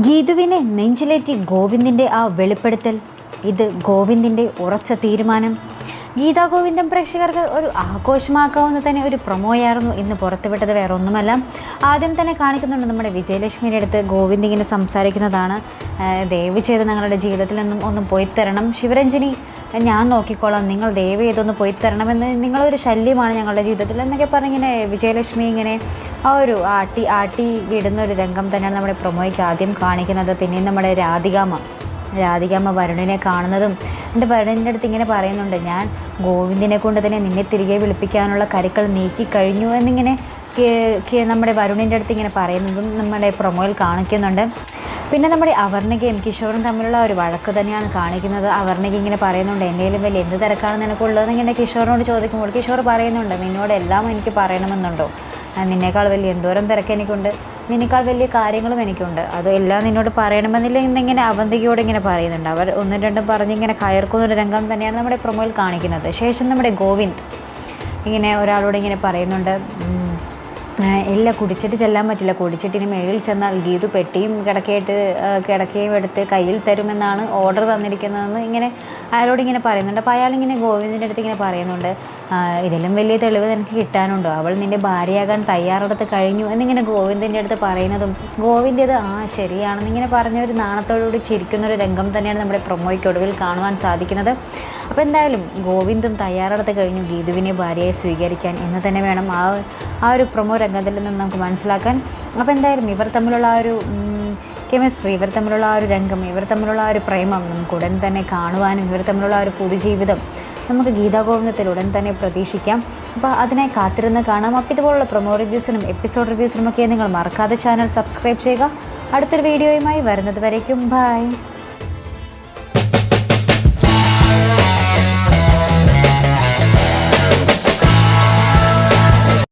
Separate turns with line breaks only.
ഗീതുവിനെ നെഞ്ചിലേറ്റി ഗോവിന്ദിന്റെ ആ വെളിപ്പെടുത്തൽ. ഇത് ഗോവിന്ദിന്റെ ഉറച്ച തീരുമാനം. ഗീതാ ഗോവിന്ദം പ്രേക്ഷകർക്ക് ഒരു ആഘോഷമാക്കാവുന്ന തന്നെ ഒരു പ്രൊമോയായിരുന്നു ഇന്ന് പുറത്തുവിട്ടത്. വേറെ ഒന്നുമല്ല ആദ്യം തന്നെ കാണിക്കുന്നുണ്ട് നമ്മുടെ വിജയലക്ഷ്മിയുടെ അടുത്ത് ഗോവിന്ദ് ഇങ്ങനെ സംസാരിക്കുന്നതാണ് ദയവ് ചെയ്ത് ഞങ്ങളുടെ ജീവിതത്തിൽ നിന്നും ഒന്നും പോയി തരണം. ശിവരഞ്ജിനി ഞാൻ നോക്കിക്കോളാം നിങ്ങൾ ദയവ് ചെയ്തൊന്ന് പോയി തരണമെന്ന് നിങ്ങളൊരു ശല്യമാണ് ഞങ്ങളുടെ ജീവിതത്തിൽ. എന്നൊക്കെ പറഞ്ഞിങ്ങനെ വിജയലക്ഷ്മി ഇങ്ങനെ ആ ഒരു ആട്ടി ആട്ടി വിടുന്ന ഒരു രംഗം തന്നെയാണ് നമ്മുടെ പ്രൊമോയ്ക്ക് ആദ്യം കാണിക്കുന്നത്. പിന്നെയും നമ്മുടെ രാധികാമ്മ രാധികാമ്മ വരുണിനെ കാണുന്നതും എന്റെ വരുണിന്റെ അടുത്ത് ഇങ്ങനെ പറയുന്നുണ്ട് ഞാൻ ഗോവിന്ദിനെ കൊണ്ട് തന്നെ നിന്നെ തിരികെ വിളിപ്പിക്കാനുള്ള കരുക്കൾ നീക്കി കഴിഞ്ഞു എന്നിങ്ങനെ നമ്മുടെ വരുണിന്റെ അടുത്ത് ഇങ്ങനെ പറയുന്നതും നമ്മുടെ പ്രൊമോയിൽ കാണിക്കുന്നുണ്ട്. പിന്നെ നമ്മുടെ അവർണികയും കിഷോറും തമ്മിലുള്ള ഒരു വഴക്ക് തന്നെയാണ് കാണിക്കുന്നത്. അവർണിക ഇങ്ങനെ പറയുന്നുണ്ട് എന്തെങ്കിലും വലിയ എന്ത് തിരക്കാണ് നിനക്കുള്ളതെന്ന് ഇങ്ങനെ കിഷോറിനോട് ചോദിക്കുമ്പോൾ കിഷോർ പറയുന്നുണ്ട് നിന്നോട് എല്ലാം എനിക്ക് പറയണമെന്നുണ്ടോ? നിന്നേക്കാൾ വലിയ എന്തോരം തിരക്ക് എനിക്കുണ്ട്. നിന്നേക്കാൾ വലിയ കാര്യങ്ങളും എനിക്കുണ്ട്. അതെല്ലാം നിന്നോട് പറയണമെന്നില്ല എന്നിങ്ങനെ അവന്തികയോട് ഇങ്ങനെ പറയുന്നുണ്ട്. അവർ ഒന്നും രണ്ടും പറഞ്ഞ് ഇങ്ങനെ കയർക്കുന്ന ഒരു രംഗം തന്നെയാണ് നമ്മുടെ പ്രൊമോയിൽ കാണിക്കുന്നത്. ശേഷം നമ്മുടെ ഗോവിന്ദ് ഇങ്ങനെ ഒരാളോട് ഇങ്ങനെ പറയുന്നുണ്ട് ഇല്ല കുടിച്ചിട്ട് ചെല്ലാൻ പറ്റില്ല. കുടിച്ചിട്ടിന് മേളിൽ ചെന്നാൽ ഗീതു പെട്ടിയും കിടക്കയിട്ട് കിടക്കയും എടുത്ത് കയ്യിൽ തരുമെന്നാണ് ഓർഡർ തന്നിരിക്കുന്നതെന്ന് ഇങ്ങനെ അയാളോട് ഇങ്ങനെ പറയുന്നുണ്ട്. അപ്പോൾ അയാളിങ്ങനെ ഗോവിന്ദിന്റെ അടുത്ത് ഇങ്ങനെ പറയുന്നുണ്ട്. "ആ, ഇതിലും വലിയ തെളിവ് നിനക്ക് കിട്ടാനുണ്ടോ? അവൾ നിന്റെ ഭാര്യയാകാൻ തയ്യാറെടുത്ത് കഴിഞ്ഞു എന്നിങ്ങനെ ഗോവിന്ദിന്റെ അടുത്ത് പറയുന്നതും ഗോവിന്ദ് ഇത് ആ ശരിയാണെന്ന് ഇങ്ങനെ പറഞ്ഞ ഒരു നാണത്തോടുകൂടി ചിരിക്കുന്ന ഒരു രംഗം തന്നെയാണ് നമ്മുടെ പ്രൊമോയ്ക്ക് ഒടുവിൽ കാണുവാൻ സാധിക്കുന്നത്. അപ്പോൾ എന്തായാലും ഗോവിന്ദും തയ്യാറെടുത്ത് കഴിഞ്ഞു ഗീതുവിനെ ഭാര്യയെ സ്വീകരിക്കാൻ എന്ന് തന്നെ വേണം ആ ആ ഒരു പ്രൊമോ രംഗത്തിൽ നിന്ന് നമുക്ക് മനസ്സിലാക്കാൻ. അപ്പോൾ എന്തായാലും ഇവർ തമ്മിലുള്ള ആ ഒരു കെമിസ്ട്രി ഇവർ തമ്മിലുള്ള ആ ഒരു രംഗം ഇവർ തമ്മിലുള്ള ആ ഒരു പ്രേമം നമുക്ക് ഉടൻ തന്നെ കാണുവാനും ഇവർ തമ്മിലുള്ള ആ ഒരു പുതുജീവിതം നമുക്ക് ഗീതാഗോവിന്ദത്തിൽ ഉടൻ തന്നെ പ്രതീക്ഷിക്കാം. അപ്പോൾ അതിനായി കാത്തിരുന്ന് കാണാം. അപ്പോൾ ഇതുപോലുള്ള പ്രൊമോ റിവ്യൂസിനും എപ്പിസോഡ് റിവ്യൂസിനുമൊക്കെ നിങ്ങൾ മറക്കാതെ ചാനൽ സബ്സ്ക്രൈബ് ചെയ്യുക. അടുത്തൊരു വീഡിയോയുമായി വരുന്നത് വരയ്ക്കും ബൈ